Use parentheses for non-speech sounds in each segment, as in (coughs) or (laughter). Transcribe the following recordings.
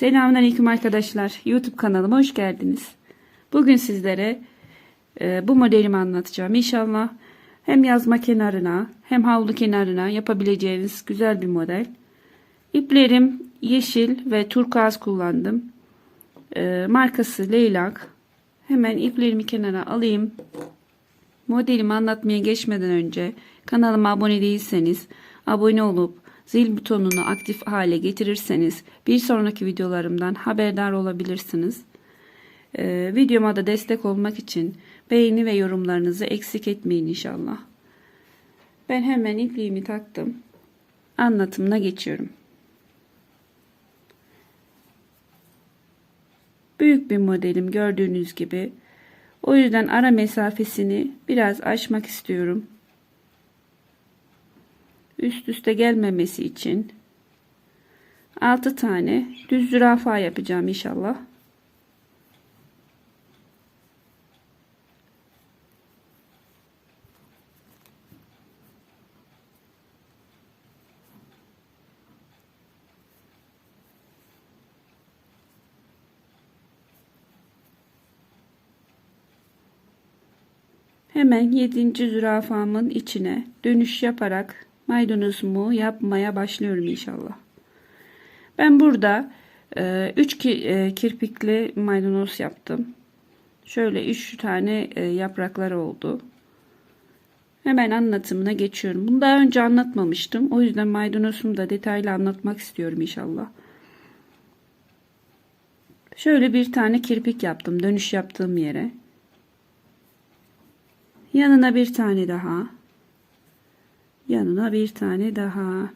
Selamünaleyküm arkadaşlar. YouTube kanalıma hoş geldiniz. Bugün sizlere e, bu modelimi anlatacağım. İnşallah hem yazma kenarına hem havlu kenarına yapabileceğiniz güzel bir model. İplerim yeşil ve turkuaz kullandım. E, markası Leylak. Hemen iplerimi kenara alayım. Modelimi anlatmaya geçmeden önce kanalıma abone değilseniz abone olup zil butonunu aktif hale getirirseniz bir sonraki videolarımdan haberdar olabilirsiniz. Ee, videoma da destek olmak için beğeni ve yorumlarınızı eksik etmeyin inşallah. Ben hemen ipliğimi taktım. Anlatımına geçiyorum. Büyük bir modelim gördüğünüz gibi. O yüzden ara mesafesini biraz aşmak istiyorum üst üste gelmemesi için 6 tane düz zürafa yapacağım inşallah. Hemen 7. zürafamın içine dönüş yaparak maydanozumu yapmaya başlıyorum inşallah. Ben burada 3 e, e, kirpikli maydanoz yaptım. Şöyle 3 tane e, yaprakları oldu. Hemen anlatımına geçiyorum. Bunu daha önce anlatmamıştım. O yüzden maydanozumu da detaylı anlatmak istiyorum inşallah. Şöyle bir tane kirpik yaptım. Dönüş yaptığım yere. Yanına bir tane daha yanına bir tane daha.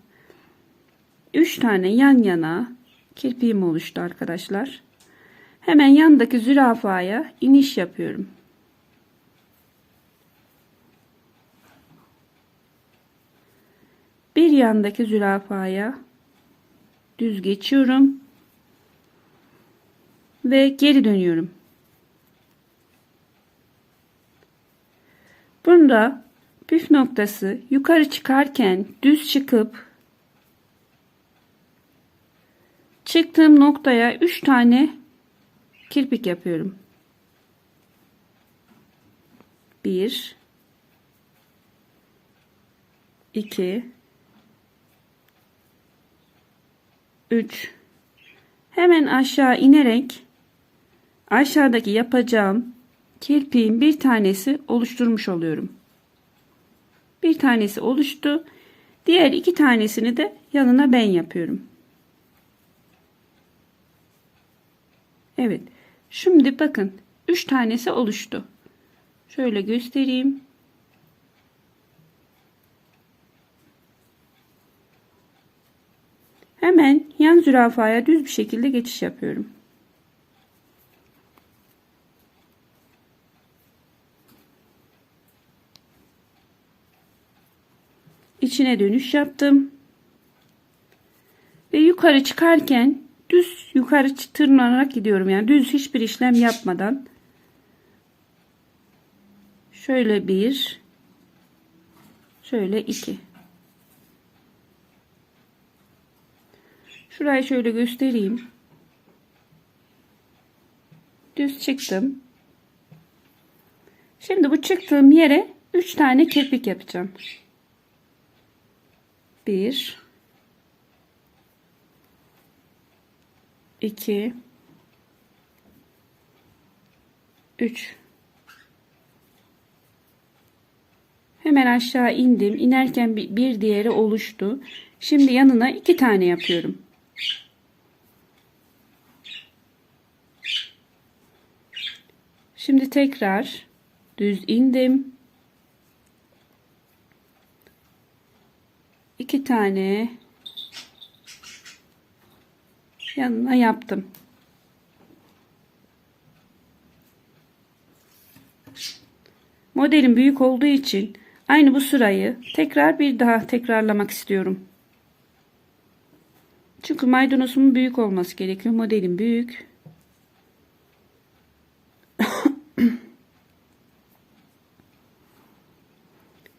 Üç tane yan yana kirpiğim oluştu arkadaşlar. Hemen yandaki zürafaya iniş yapıyorum. Bir yandaki zürafaya düz geçiyorum ve geri dönüyorum. Bunda püf noktası yukarı çıkarken düz çıkıp çıktığım noktaya 3 tane kirpik yapıyorum. 1 2 3 Hemen aşağı inerek aşağıdaki yapacağım kirpiğin bir tanesi oluşturmuş oluyorum. Bir tanesi oluştu. Diğer iki tanesini de yanına ben yapıyorum. Evet. Şimdi bakın. Üç tanesi oluştu. Şöyle göstereyim. Hemen yan zürafaya düz bir şekilde geçiş yapıyorum. İçine dönüş yaptım. Ve yukarı çıkarken düz yukarı tırmanarak gidiyorum. Yani düz hiçbir işlem yapmadan. Şöyle bir. Şöyle iki. Şurayı şöyle göstereyim. Düz çıktım. Şimdi bu çıktığım yere 3 tane kirpik yapacağım. 1 2 3 Hemen aşağı indim. İnerken bir diğeri oluştu. Şimdi yanına iki tane yapıyorum. Şimdi tekrar düz indim. İki tane yanına yaptım. Modelim büyük olduğu için aynı bu sırayı tekrar bir daha tekrarlamak istiyorum. Çünkü maydanozumun büyük olması gerekiyor. Modelim büyük. (coughs)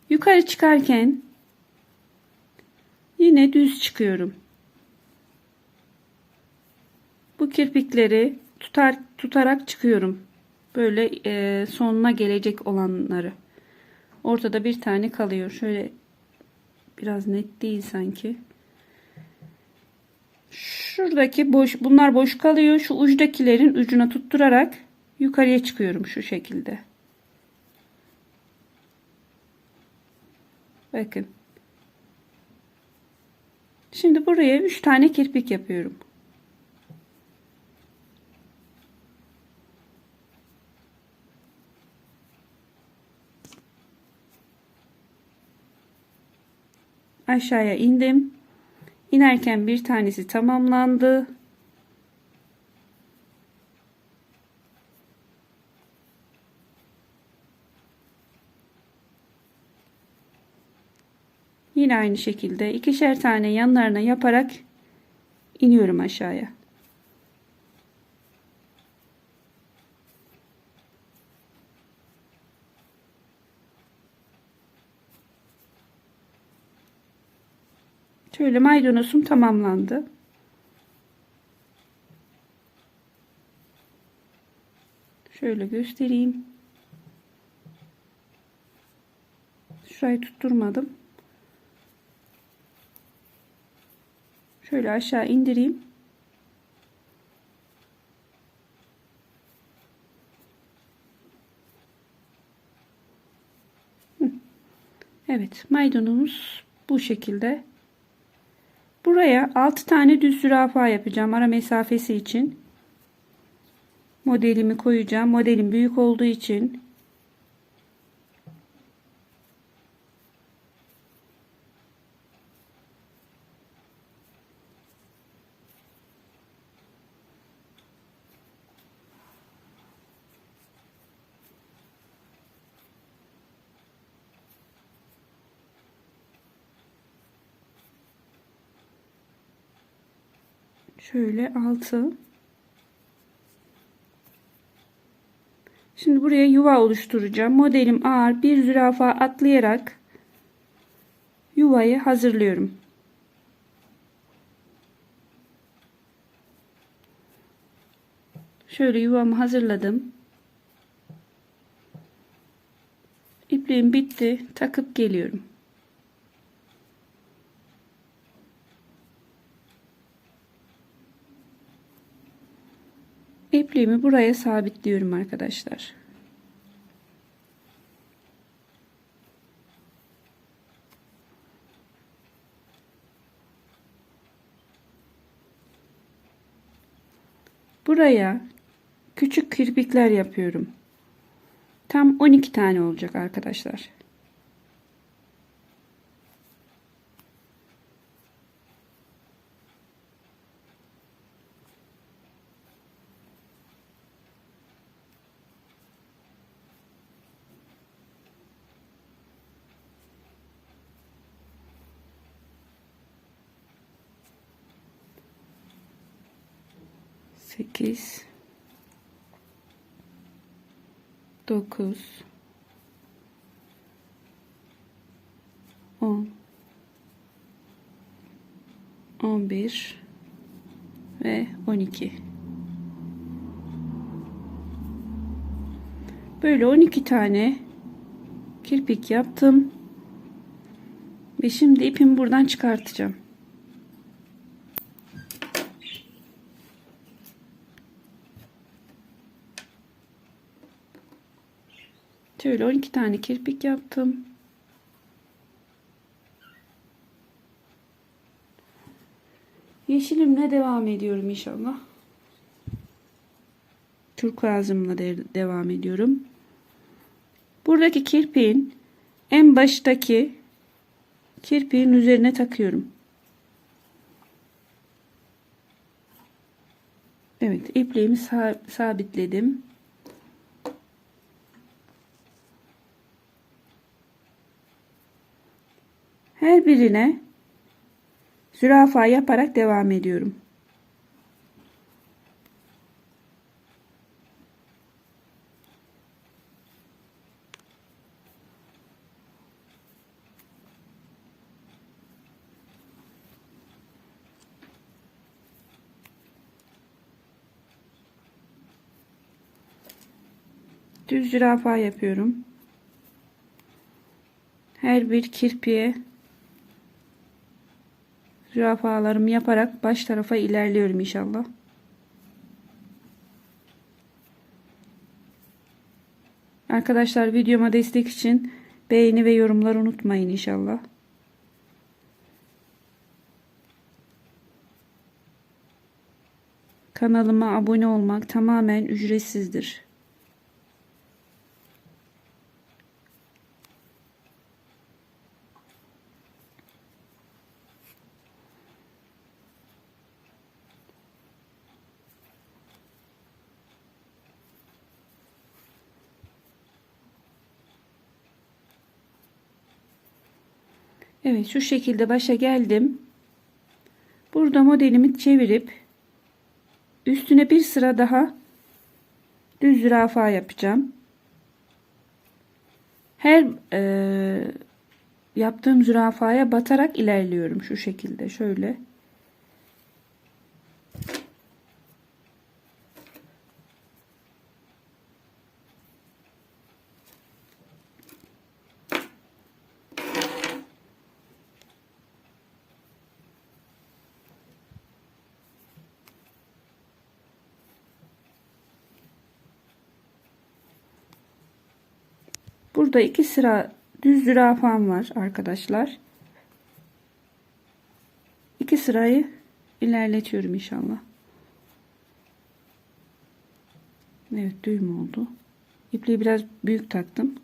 Yukarı çıkarken Yine düz çıkıyorum. Bu kirpikleri tutar tutarak çıkıyorum. Böyle e, sonuna gelecek olanları. Ortada bir tane kalıyor. Şöyle biraz net değil sanki. Şuradaki boş bunlar boş kalıyor. Şu uçtakilerin ucuna tutturarak yukarıya çıkıyorum şu şekilde. Bakın. Şimdi buraya 3 tane kirpik yapıyorum. Aşağıya indim. İnerken bir tanesi tamamlandı. Yine aynı şekilde ikişer tane yanlarına yaparak iniyorum aşağıya. Şöyle maydanozum tamamlandı. Şöyle göstereyim. Şurayı tutturmadım. Şöyle aşağı indireyim. Evet maydanozumuz bu şekilde. Buraya 6 tane düz zürafa yapacağım ara mesafesi için. Modelimi koyacağım. Modelim büyük olduğu için Şöyle altı. Şimdi buraya yuva oluşturacağım. Modelim ağır bir zürafa atlayarak yuvayı hazırlıyorum. Şöyle yuvamı hazırladım. İpliğim bitti. Takıp geliyorum. İpliğimi buraya sabitliyorum arkadaşlar. Buraya küçük kirpikler yapıyorum. Tam 12 tane olacak arkadaşlar. 8 9 10 11 ve 12 böyle 12 tane kirpik yaptım ve şimdi ipimi buradan çıkartacağım Şöyle 12 tane kirpik yaptım. Yeşilimle devam ediyorum inşallah. Turkuazımla de devam ediyorum. Buradaki kirpiğin en baştaki kirpiğin üzerine takıyorum. Evet ipliğimi sabitledim. Her birine zürafa yaparak devam ediyorum. Düz zürafa yapıyorum. Her bir kirpiye zürafalarımı yaparak baş tarafa ilerliyorum inşallah. Arkadaşlar videoma destek için beğeni ve yorumlar unutmayın inşallah. Kanalıma abone olmak tamamen ücretsizdir. Evet şu şekilde başa geldim. Burada modelimi çevirip üstüne bir sıra daha düz zürafa yapacağım. Her e, yaptığım zürafaya batarak ilerliyorum şu şekilde şöyle. Burada iki sıra düz zürafam var arkadaşlar. İki sırayı ilerletiyorum inşallah. Evet düğüm oldu. İpliği biraz büyük taktım.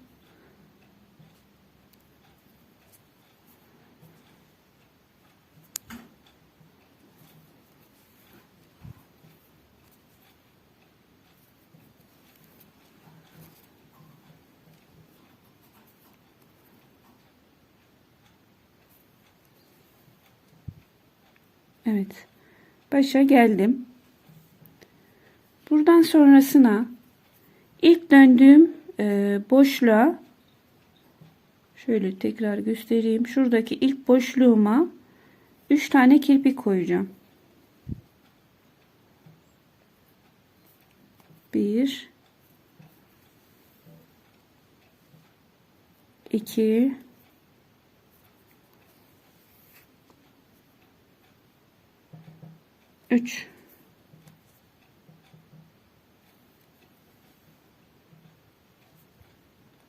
Evet. Başa geldim. Buradan sonrasına ilk döndüğüm e, boşluğa şöyle tekrar göstereyim. Şuradaki ilk boşluğuma 3 tane kirpik koyacağım. 1 2 3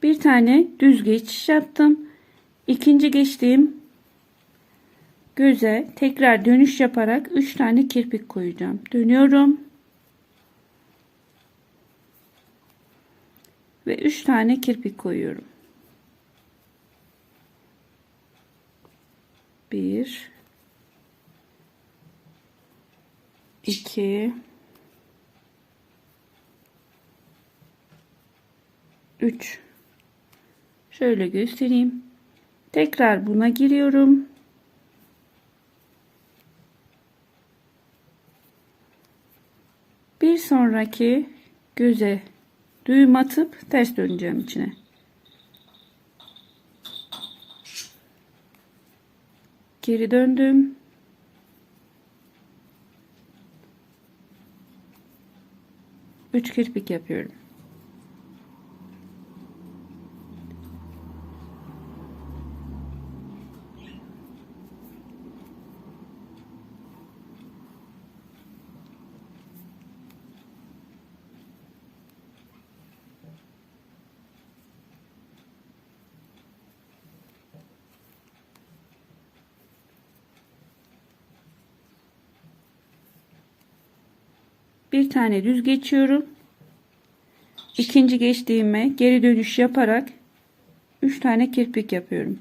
bir tane düz geçiş yaptım. İkinci geçtiğim göze tekrar dönüş yaparak 3 tane kirpik koyacağım. Dönüyorum. Ve 3 tane kirpik koyuyorum. 1 2 3 şöyle göstereyim. Tekrar buna giriyorum. Bir sonraki göze düğüm atıp ters döneceğim içine. Geri döndüm 3 kirpik yapıyorum. Bir tane düz geçiyorum. İkinci geçtiğime geri dönüş yaparak 3 tane kirpik yapıyorum.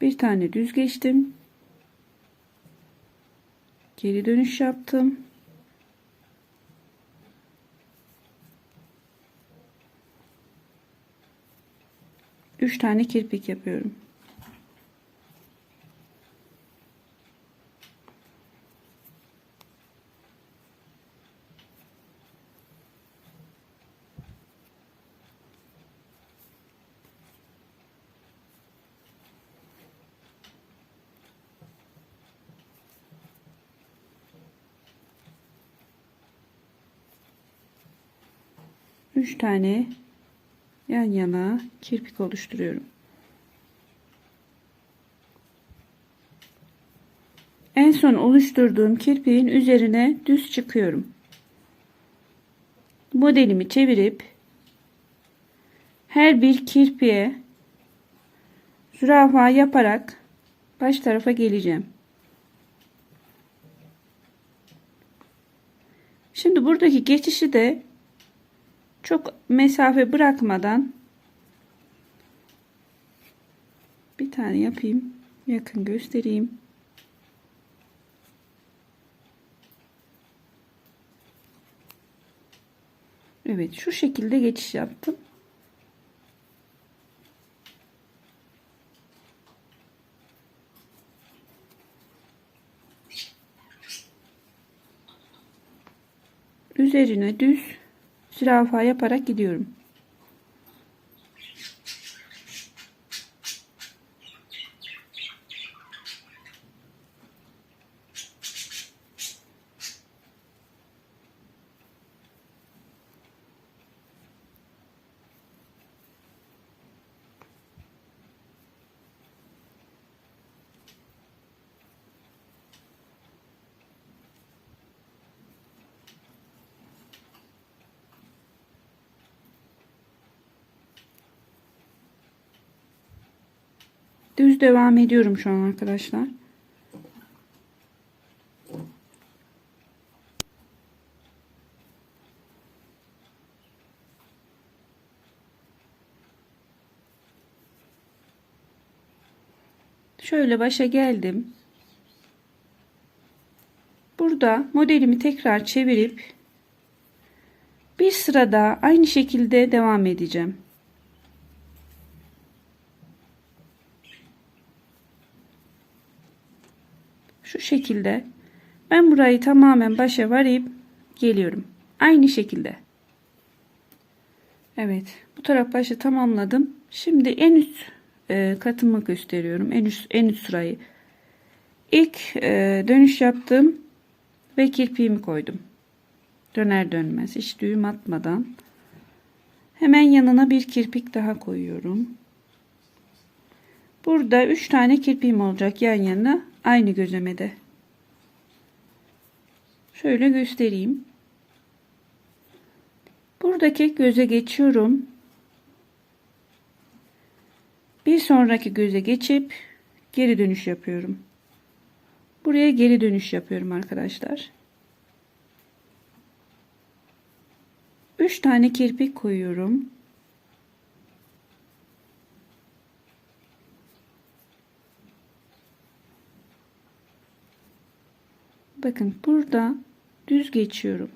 Bir tane düz geçtim. Geri dönüş yaptım. Üç tane kirpik yapıyorum. 3 tane yan yana kirpik oluşturuyorum. En son oluşturduğum kirpiğin üzerine düz çıkıyorum. Modelimi çevirip her bir kirpiğe zürafa yaparak baş tarafa geleceğim. Şimdi buradaki geçişi de çok mesafe bırakmadan bir tane yapayım. Yakın göstereyim. Evet şu şekilde geçiş yaptım. Üzerine düz zürafa yaparak gidiyorum. Düz devam ediyorum şu an arkadaşlar. Şöyle başa geldim. Burada modelimi tekrar çevirip bir sırada aynı şekilde devam edeceğim. Şu şekilde ben burayı tamamen başa varayıp geliyorum. Aynı şekilde. Evet. Bu taraf başı tamamladım. Şimdi en üst e, katımı gösteriyorum. En üst, en üst sırayı. İlk e, dönüş yaptım ve kirpiğimi koydum. Döner dönmez hiç düğüm atmadan. Hemen yanına bir kirpik daha koyuyorum. Burada 3 tane kirpiğim olacak yan yana aynı gözlemede. Şöyle göstereyim. Buradaki göze geçiyorum. Bir sonraki göze geçip geri dönüş yapıyorum. Buraya geri dönüş yapıyorum arkadaşlar. 3 tane kirpik koyuyorum. Bakın burada düz geçiyorum.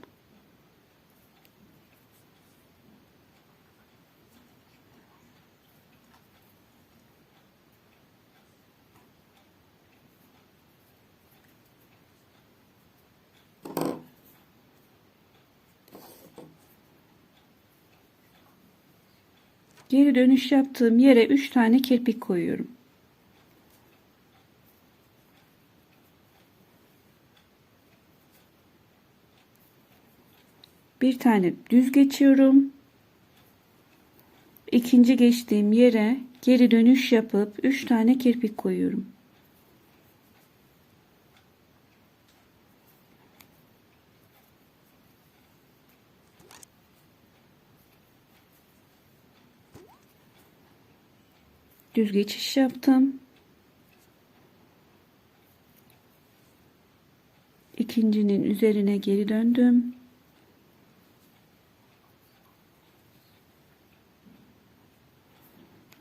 Geri dönüş yaptığım yere 3 tane kirpik koyuyorum. Bir tane düz geçiyorum. İkinci geçtiğim yere geri dönüş yapıp 3 tane kirpik koyuyorum. Düz geçiş yaptım. İkincinin üzerine geri döndüm.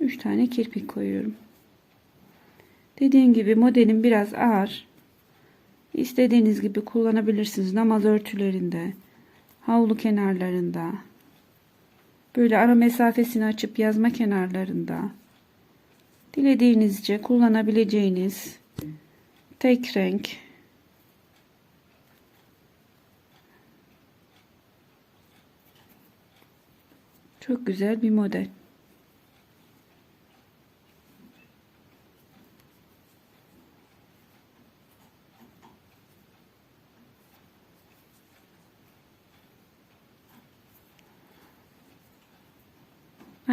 3 tane kirpik koyuyorum. Dediğim gibi modelim biraz ağır. İstediğiniz gibi kullanabilirsiniz. Namaz örtülerinde, havlu kenarlarında, böyle ara mesafesini açıp yazma kenarlarında, dilediğinizce kullanabileceğiniz tek renk çok güzel bir model.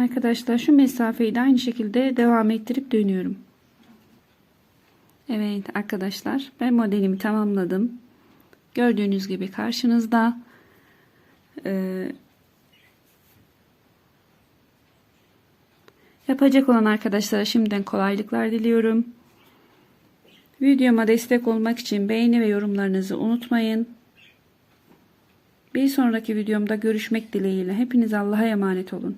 Arkadaşlar şu mesafeyi de aynı şekilde devam ettirip dönüyorum. Evet arkadaşlar ben modelimi tamamladım. Gördüğünüz gibi karşınızda. Ee, yapacak olan arkadaşlara şimdiden kolaylıklar diliyorum. Videoma destek olmak için beğeni ve yorumlarınızı unutmayın. Bir sonraki videomda görüşmek dileğiyle. Hepiniz Allah'a emanet olun.